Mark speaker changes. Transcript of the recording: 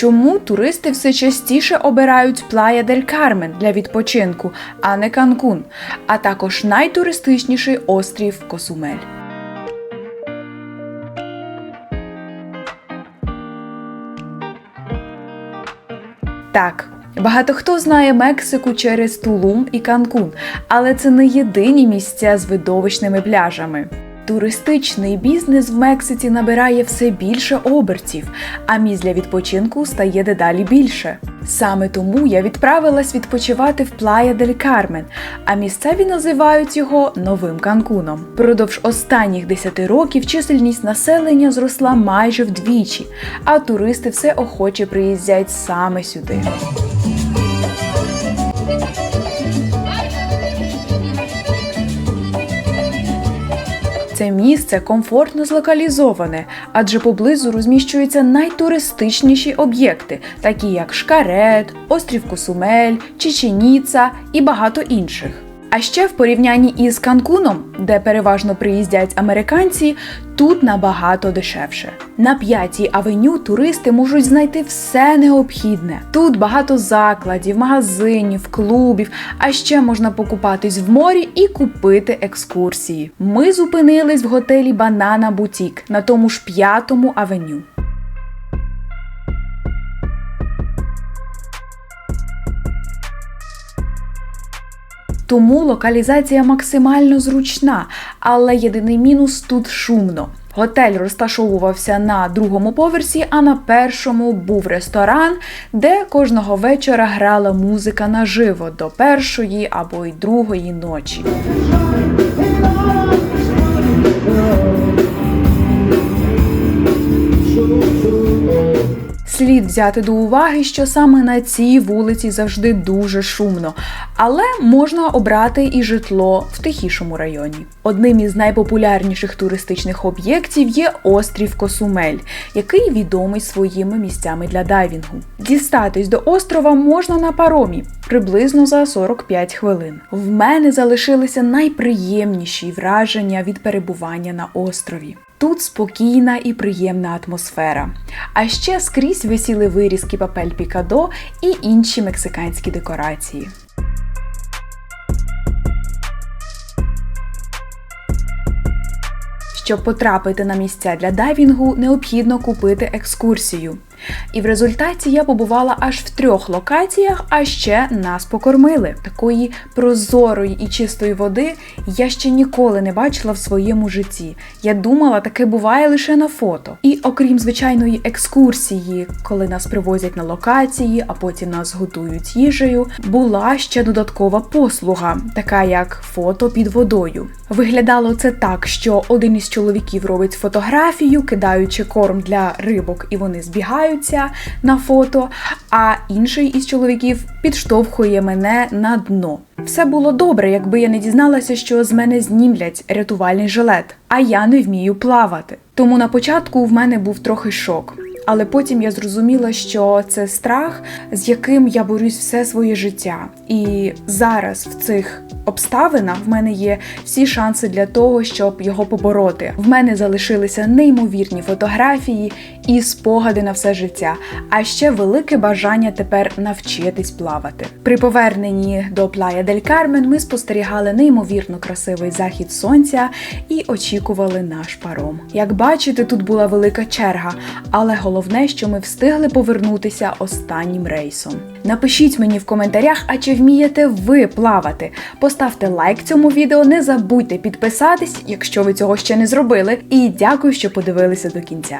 Speaker 1: Чому туристи все частіше обирають Плая дель Кармен для відпочинку, а не Канкун, а також найтуристичніший острів Косумель. Так, багато хто знає Мексику через Тулум і Канкун, але це не єдині місця з видовищними пляжами. Туристичний бізнес в Мексиці набирає все більше обертів, а місць для відпочинку стає дедалі більше. Саме тому я відправилась відпочивати в Плая дель Кармен, а місцеві називають його новим Канкуном. Продовж останніх 10 років чисельність населення зросла майже вдвічі, а туристи все охоче приїздять саме сюди. Місце комфортно злокалізоване, адже поблизу розміщуються найтуристичніші об'єкти, такі як Шкарет, острів Косумель, Чеченіца і багато інших. А ще в порівнянні із Канкуном, де переважно приїздять американці, тут набагато дешевше. На п'ятій авеню туристи можуть знайти все необхідне. Тут багато закладів, магазинів, клубів, а ще можна покупатись в морі і купити екскурсії. Ми зупинились в готелі Банана Бутік на тому ж п'ятому авеню. Тому локалізація максимально зручна, але єдиний мінус тут шумно. Готель розташовувався на другому поверсі, а на першому був ресторан, де кожного вечора грала музика наживо до першої або й другої ночі. Слід взяти до уваги, що саме на цій вулиці завжди дуже шумно, але можна обрати і житло в тихішому районі. Одним із найпопулярніших туристичних об'єктів є острів Косумель, який відомий своїми місцями для дайвінгу. Дістатись до острова можна на паромі приблизно за 45 хвилин. В мене залишилися найприємніші враження від перебування на острові. Тут спокійна і приємна атмосфера. А ще скрізь висіли вирізки папель Пікадо і інші мексиканські декорації. Щоб потрапити на місця для дайвінгу, необхідно купити екскурсію. І в результаті я побувала аж в трьох локаціях, а ще нас покормили. Такої прозорої і чистої води я ще ніколи не бачила в своєму житті. Я думала, таке буває лише на фото. І окрім звичайної екскурсії, коли нас привозять на локації, а потім нас готують їжею, була ще додаткова послуга, така як фото під водою. Виглядало це так, що один із чоловіків робить фотографію, кидаючи корм для рибок, і вони збігають на фото, а інший із чоловіків підштовхує мене на дно. Все було добре, якби я не дізналася, що з мене знімлять рятувальний жилет, а я не вмію плавати. Тому на початку в мене був трохи шок. Але потім я зрозуміла, що це страх, з яким я борюсь все своє життя. І зараз в цих обставинах в мене є всі шанси для того, щоб його побороти. В мене залишилися неймовірні фотографії і спогади на все життя, а ще велике бажання тепер навчитись плавати. При поверненні до Плая дель Кармен ми спостерігали неймовірно красивий захід сонця і очікували наш паром. Як бачите, тут була велика черга, але головне, що ми встигли повернутися останнім рейсом. Напишіть мені в коментарях, а чи вмієте ви плавати. Поставте лайк цьому відео, не забудьте підписатись, якщо ви цього ще не зробили. І дякую, що подивилися до кінця.